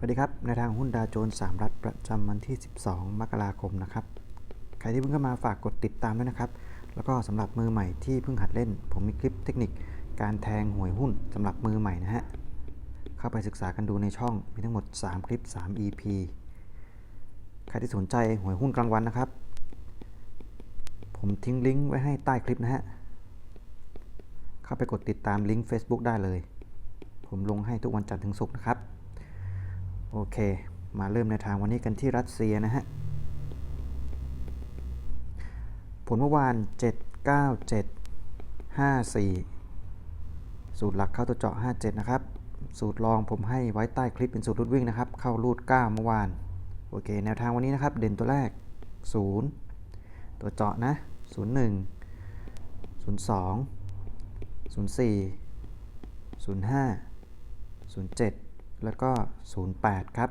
สวัสดีครับในทางหุ้นดาวโจนส์3รัฐประจำวันที่ 12 มกราคมนะครับ ใครที่เพิ่งเข้ามาฝากกดติดตามด้วยนะครับ แล้วก็สำหรับมือใหม่ที่เพิ่งหัดเล่น ผมมีคลิปเทคนิค การแทงหวยหุ้นสำหรับมือใหม่นะฮะ เข้าไปศึกษากันดูในช่องมีทั้งหมด 3 คลิป 3 EP ใครที่สนใจหวยหุ้นกลางวันนะครับ ผมทิ้งลิงก์ไว้ให้ใต้คลิปนะฮะ เข้าไปกดติดตามลิงก์ Facebook ได้เลย ผมลงให้ทุกวันจันทร์ถึงศุกร์นะครับ โอเค มาเริ่มในทางวันนี้กันที่รัสเซียนะฮะ ผลเมื่อวาน 797 54 สูตรหลักเข้าตัวเจาะ 57 นะครับ สูตรรองผมให้ไว้ใต้คลิปเป็นสูตรรูดวิ่งนะครับ เข้ารูด 9 เมื่อวาน โอเค แนวทางวันนี้นะครับ เด่นตัวแรก 0 ตัวเจาะนะ 01 02 04 05 07 แล้วก็ 08 ครับ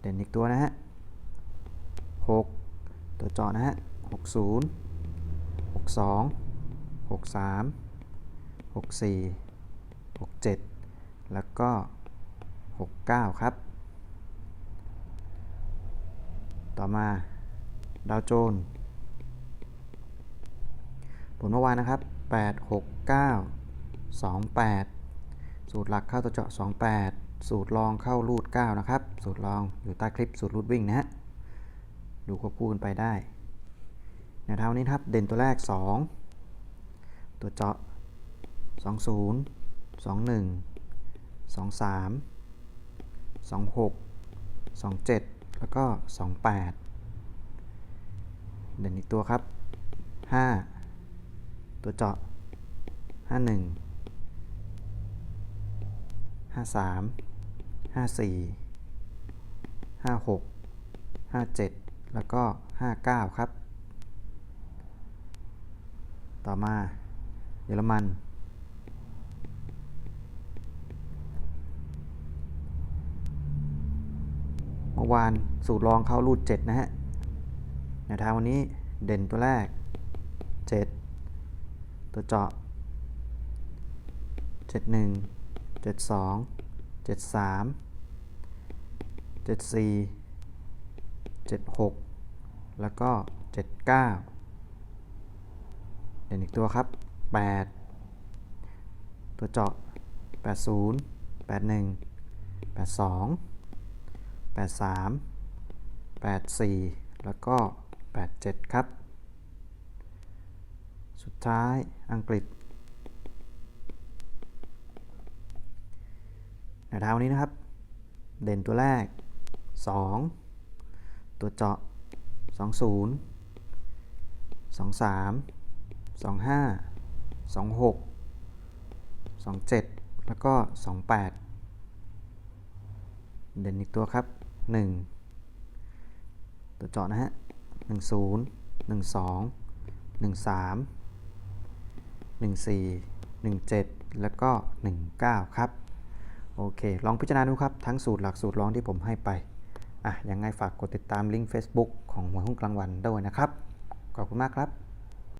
เด่นอีกตัวนะฮะ 6 ตัวจาะนะฮะ 60 62 63 64 67 แล้วก็ 69 ครับ ต่อมา ดาวโจนส์ผลเมื่อวานนะครับ 8 6 9 2 8 สูตรหลักเข้าตัวเจาะ 28 สูตรรองเข้ารูด 9 นะครับ สูตรรองอยู่ใต้คลิปสูตรรูดวิ่งนะฮะ ดูควบคู่กันไปได้แนวทางนี้ครับ เด่นตัวแรก 2 ตัวเจาะ 20 21 23 26 27 แล้วก็ 28 เด่นอีกตัวครับ 5 ตัวเจาะ 51 53 54 56 57 แล้วก็ 59 ครับ ต่อมาเยอรมัน เมื่อวานสูตรรองเข้ารูด 7 นะฮะแนวทางวันนี้เด่นตัวแรก 7 ตัวเจาะ 71 72 73 74 76 แล้วก็ 79 เด่นอีกตัวครับ 8 ตัวเจาะ 80 81 82 83 84 แล้วก็ 87 ครับ สุดท้ายอังกฤษ แนวทางวันนี้นะครับ เด่นตัวแรก 2 ตัวเจาะ 20 23 25 26 27 แล้วก็ 28 เด่นอีกตัวครับ 1 ตัวเจาะนะฮะ 10 12 13 14 17 แล้วก็ 19 ครับ โอเค ลองพิจารณาดูครับ ทั้งสูตรหลักสูตรรองที่ผมให้ไป อะยังไงฝากกดติดตามลิงก์ Facebook ของหัวหุ้นกลางวันด้วยนะครับ ขอบคุณมากครับ